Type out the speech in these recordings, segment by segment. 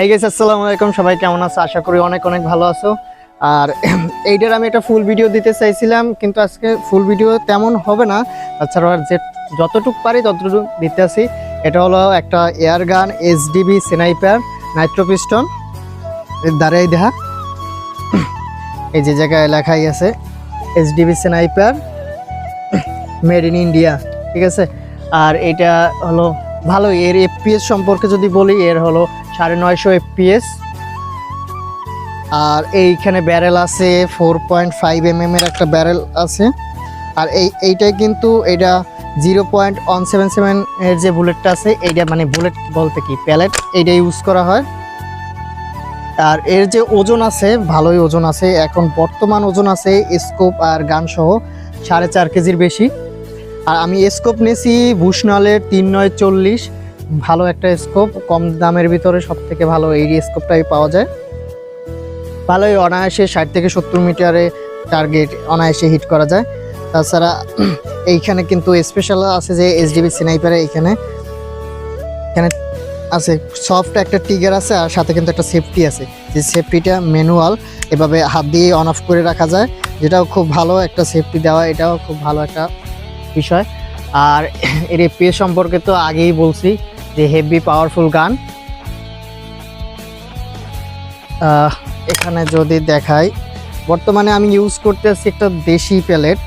এই গেছে আসসালামু আলাইকুম। সবাই কেমন আছো? আশা করি অনেক অনেক ভালো আছো। আর এইটার আমি একটা ফুল ভিডিও দিতে চাইছিলাম, কিন্তু আজকে ফুল ভিডিও তেমন হবে না। তাছাড়া আর যে যতটুকু পারি ততটুকু দিতে আসি এটা হলো একটা এয়ার গান এইচডিবি স্নাইপার নাইট্রোপিস্টন এর দ্বারাই দেখা। এই যে জায়গায় লেখাই আছে HDB sniper made in India ঠিক আছে? আর এটা হলো ভালো, এর এফপিএস সম্পর্কে যদি বলি, এর হলো সাড়ে নয়শো এফপিএস আর এইখানে ব্যারেল আছে ফোর পয়েন্ট ফাইভ এম এর একটা ব্যারেল আছে। আর এই এইটাই কিন্তু এটা zero point one seven seven এর যে বুলেটটা আছে, এইটা মানে বুলেট বলতে কি প্যালেট এইটা ইউজ করা হয়। আর এর যে ওজন আছে, ভালোই ওজন আছে, এখন বর্তমান ওজন আছে স্কোপ আর গান সহ সাড়ে চার কেজির বেশি। আর আমি স্কোপ নিয়েছি বুশনালের তিন নয় চল্লিশ। ভালো একটা স্কোপ কম দামের ভিতরে সব থেকে ভালো এই স্কোপটাই পাওয়া যায়। ভালোই অনায়াসে ষাট থেকে সত্তর মিটারে টার্গেট অনায়াসে হিট করা যায়। তাছাড়া এইখানে কিন্তু স্পেশাল আছে যে এসডিবি সিনাইপারে এইখানে। এখানে আছে সফট একটা টিগার আছে আর সাথে কিন্তু একটা সেফটি আছে। যে সেফটিটা ম্যানুয়াল এভাবে হাত দিয়ে অন অফ করে রাখা যায়, যেটাও খুব ভালো একটা সেফটি দেওয়া, এটাও খুব ভালো একটা বিষয়। আর এর এপিএস সম্পর্কে তো আগেই বলছি যে হেভি পাওয়ারফুল গান এখানে যদি দেখাই, বর্তমানে আমি ইউজ করতেছি একটা দেশি প্যালেট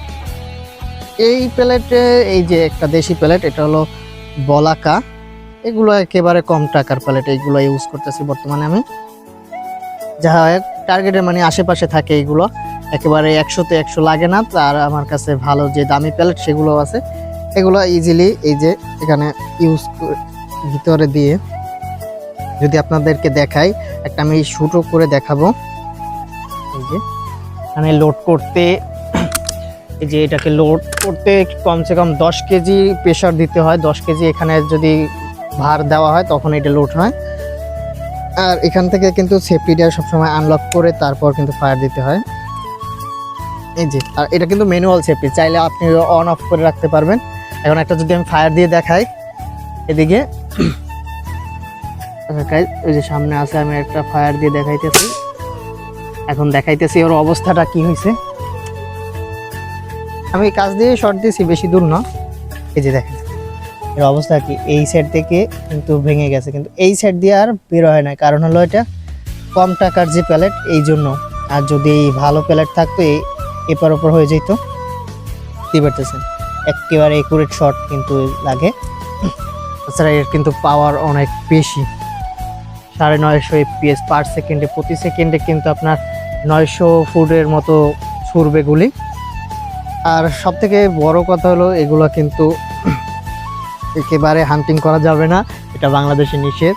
এই প্যালেটে এই যে একটা দেশি প্যালেট এটা হলো বলাকা। এগুলো একেবারে কম টাকার প্যালেট এইগুলো ইউজ করতেছি বর্তমানে আমি। যাহা টার্গেটের মানে আশেপাশে থাকে এইগুলো। একেবারে একশোতে একশো লাগে না, আর আমার কাছে ভালো যে দামি প্যালেট সেগুলো আছে। এগুলো ইজিলি এই যে এখানে ইউজ ভিতরে দিয়ে যদি আপনাদেরকে দেখাই, একটা আমি শুটও করে দেখাবো। এই যে, এখানে লোড করতে, এই যে এটাকে লোড করতে কমসে কম দশ কেজি প্রেশার দিতে হয়। দশ কেজি এখানে যদি ভার দেওয়া হয়, তখন এটা লোড হয়। আর এখান থেকে কিন্তু সেফটিটা সবসময় আনলক করে তারপর কিন্তু ফায়ার দিতে হয়। এই যে, আর এটা কিন্তু ম্যানুয়াল সেফটি চাইলে আপনি অন অফ করে রাখতে পারবেন। এখন একটা যদি আমি ফায়ার দিয়ে দেখাই, এদিকে দেখাই ওই যে সামনে আছে, আমি একটা ফায়ার দিয়ে দেখাইতেছি। এখন দেখাইতেছি ওর অবস্থাটা কি হয়েছে আমি কাজ দিয়ে শর্ট দিয়েছি, বেশি দূর না। এই যে দেখেন, এর অবস্থা কি? এই সাইড থেকে কিন্তু ভেঙে গেছে, কিন্তু এই সাইড দিয়ে আর বেরো হয় না কারণ হলো এটা কম টাকার যে প্যালেট এই জন্য। আর যদি ভালো প্যালেট থাকতো এপার ওপর হয়ে যেত। বুঝতেই পারতেছেন, একেবারে একুরেট শট কিন্তু লাগে। তাছাড়া এর কিন্তু পাওয়ার অনেক বেশি। সাড়ে নয়শো এফপিএস পার সেকেন্ডে প্রতি সেকেন্ডে কিন্তু আপনার নয়শো ফুটের মতো ছুড়বে গুলি। আর সব থেকে বড় কথা হলো, এগুলো কিন্তু একেবারে হান্টিং করা যাবে না। এটা বাংলাদেশে নিষেধ।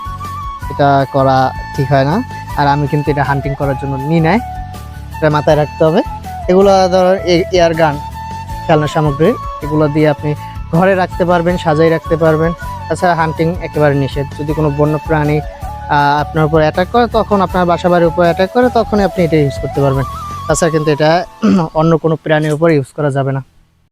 এটা করা ঠিক হয় না। আর আমি কিন্তু এটা হান্টিং করার জন্য নিই নাই। এটা মাথায় রাখতে হবে। এগুলো ধরো এয়ার গান খেলনা সামগ্রী, এগুলো দিয়ে আপনি ঘরে রাখতে পারবেন, সাজাই রাখতে পারবেন। তাছাড়া হান্টিং একেবারে নিষেধ। যদি কোনো বন্য প্রাণী আপনার উপর অ্যাটাক করে, তখন আপনার বাসা বাড়ির উপর অ্যাটাক করে, তখনই আপনি এটা ইউজ করতে পারবেন। তাছাড়া কিন্তু এটা অন্য কোনো প্রাণীর উপর ইউজ করা যাবে না।